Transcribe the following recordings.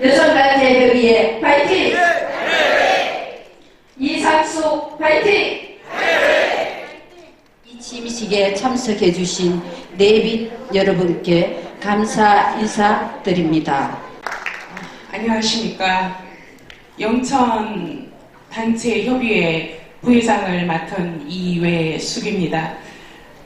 여성단체 협의회 파이팅! 이상숙 파이팅! 이 취임식에 참석해 주신 내빈 여러분께 감사 인사드립니다. 안녕하십니까. 영천 단체 협의회 부회장을 맡은 이외숙입니다.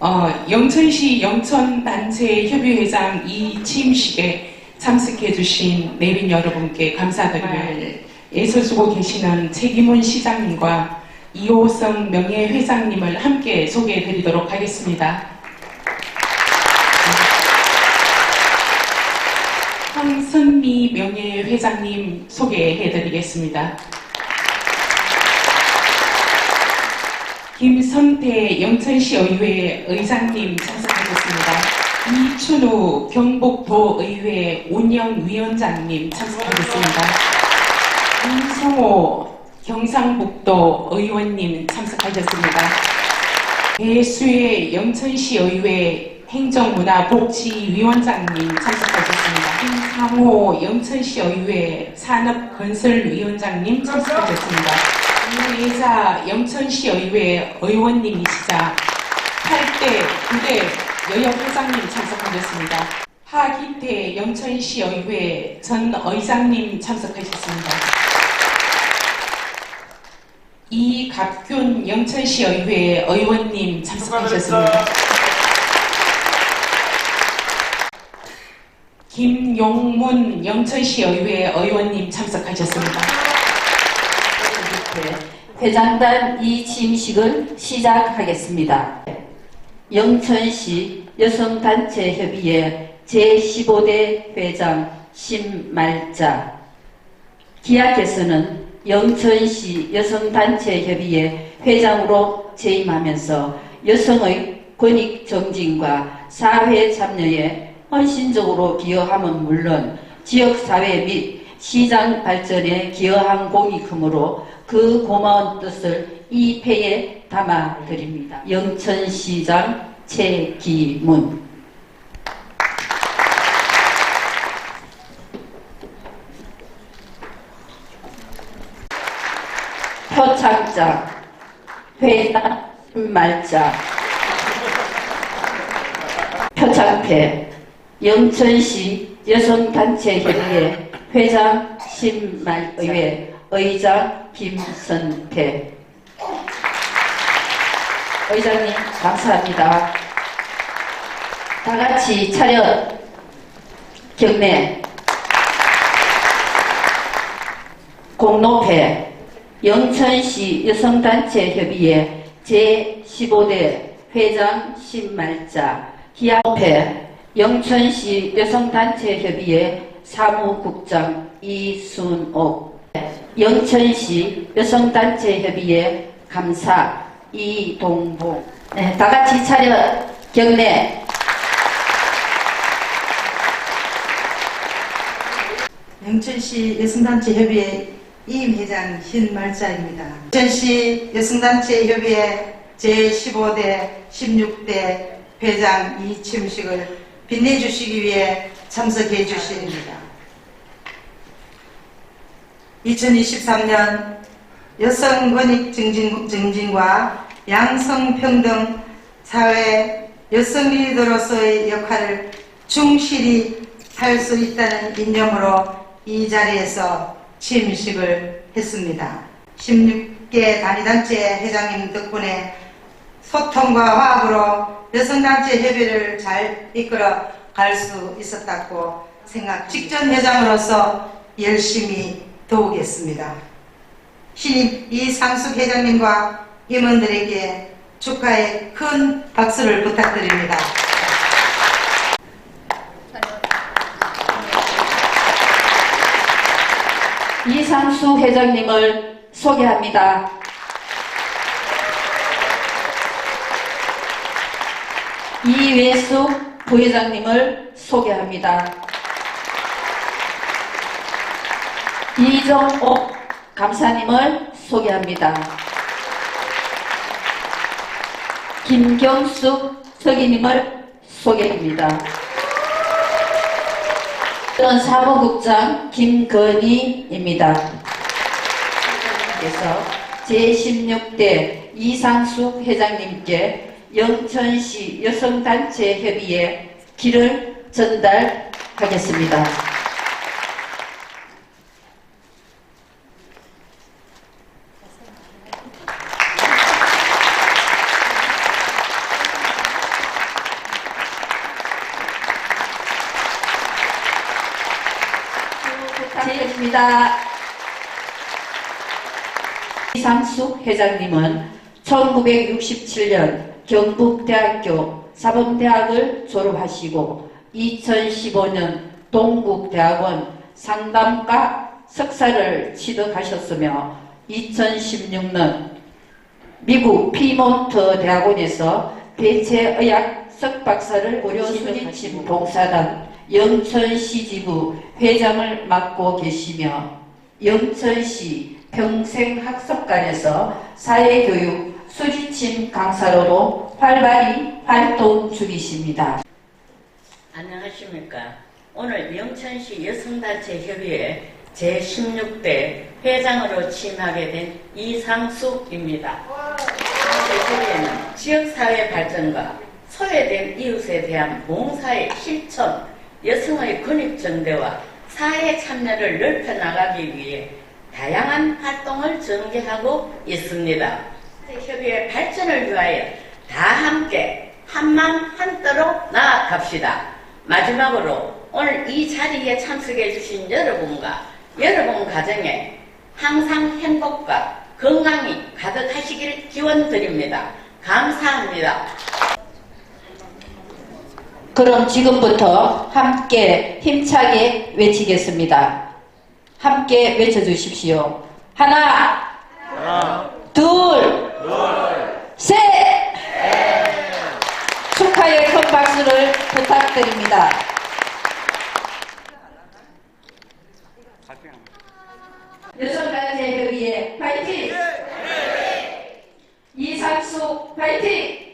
어, 영천시 영천 단체 협의회장 이 취임식에 참석해 주신 내빈 여러분께 감사드리며 애써 쓰고 계시는 최기문 시장님과 이호성 명예회장님을 함께 소개해 드리도록 하겠습니다. 황선미 명예회장님 소개해 드리겠습니다. 김선태 영천시의회 의장님 참석하셨습니다. 이춘우 경북도의회 운영위원장님 참석하셨습니다. 임성호 경상북도 의원님 참석하셨습니다. 배수의 영천시의회 행정문화복지위원장님 참석하셨습니다. 김상호 영천시의회 산업건설위원장님 참석하셨습니다. 이혜자 영천시의회 의원님이시자 8대 9대 여역회장님 참석하셨습니다. 하기태 영천시 의회 전 의장님 참석하셨습니다. 이갑균 영천시 의회 의원님 참석하셨습니다. 김용문 영천시 의회 의원님 참석하셨습니다. 회장단 이 취임식을 시작하겠습니다. 영천시 여성단체협의회 제15대 회장 신말자. 기약에서는 영천시 여성단체협의회 회장으로 재임하면서 여성의 권익 정진과 사회 참여에 헌신적으로 기여함은 물론 지역사회 및 시장 발전에 기여한 공이 크므로 그 고마운 뜻을 이 패에 담아 드립니다. 영천시장 최기문 표창장 회장 말자 표창패 영천시 여성단체협의회 회장 신말의회 의장 김선태 의장님 감사합니다. 다 같이 차렷 경례. 공로패 영천시 여성단체 협의회 제15대 회장 신말자. 기아패 영천시 여성단체 협의회 사무국장 이순옥. 영천시 여성단체 협의회 감사 이동복 네, 다 같이 차렷 경례 영천시 여성단체 협의회 이임 회장 신말자입니다. 영천시 여성단체 협의회 제15대 16대 회장 이 취임식을 빛내주시기 위해 참석해 주십니다. 2023년 여성 권익 증진, 증진과 양성평등 사회 여성 리더로서의 역할을 충실히 할 수 있다는 이념으로 이 자리에서 취임식을 했습니다. 16개 단위단체 회장님 덕분에 소통과 화합으로 여성단체 협의를 잘 이끌어 갈 수 있었다고 생각, 직전 회장으로서 열심히 도우겠습니다. 신입 이상숙 회장님과 임원들에게 축하의 큰 박수를 부탁드립니다. 이상수 회장님을 소개합니다. 이외수 부회장님을 소개합니다. 이정옥 감사님을 소개합니다. 김경숙 서기님을 소개합니다. 사무국장 김건희입니다. 그래서 제16대 이상숙 회장님께 영천시 여성단체 협의회 길을 전달하겠습니다. 부탁드립니다. 이상숙 회장님은 1967년 경북대학교 사범대학을 졸업하시고 2015년 동국대학원 상담과 석사를 취득하셨으며 2016년 미국 피몬트 대학원에서 대체의학 석박사를 고려 수지침 봉사단 영천시 지부 회장을 맡고 계시며 영천시 평생학습관에서 사회교육 수지침 강사로도 활발히 활동 중이십니다. 안녕하십니까. 오늘 영천시 여성단체 협의회 제16대 회장으로 취임하게 된 이상숙입니다. 제 협의회는 지역사회 발전과 소외된 이웃에 대한 봉사의 실천, 여성의 권익 정대와 사회 참여를 넓혀 나가기 위해 다양한 활동을 전개하고 있습니다. 협의회 발전을 위하여 다 함께 한맘 한떠로 나아갑시다. 마지막으로 오늘 이 자리에 참석해 주신 여러분과 여러분 가정에 항상 행복과 건강이 가득하시길 기원 드립니다. 감사합니다. 그럼 지금부터 함께 힘차게 외치겠습니다. 함께 외쳐주십시오. 하나, 둘, 셋! 축하의 큰 박수를 부탁드립니다. 협의회 파이팅! 이상숙 파이팅!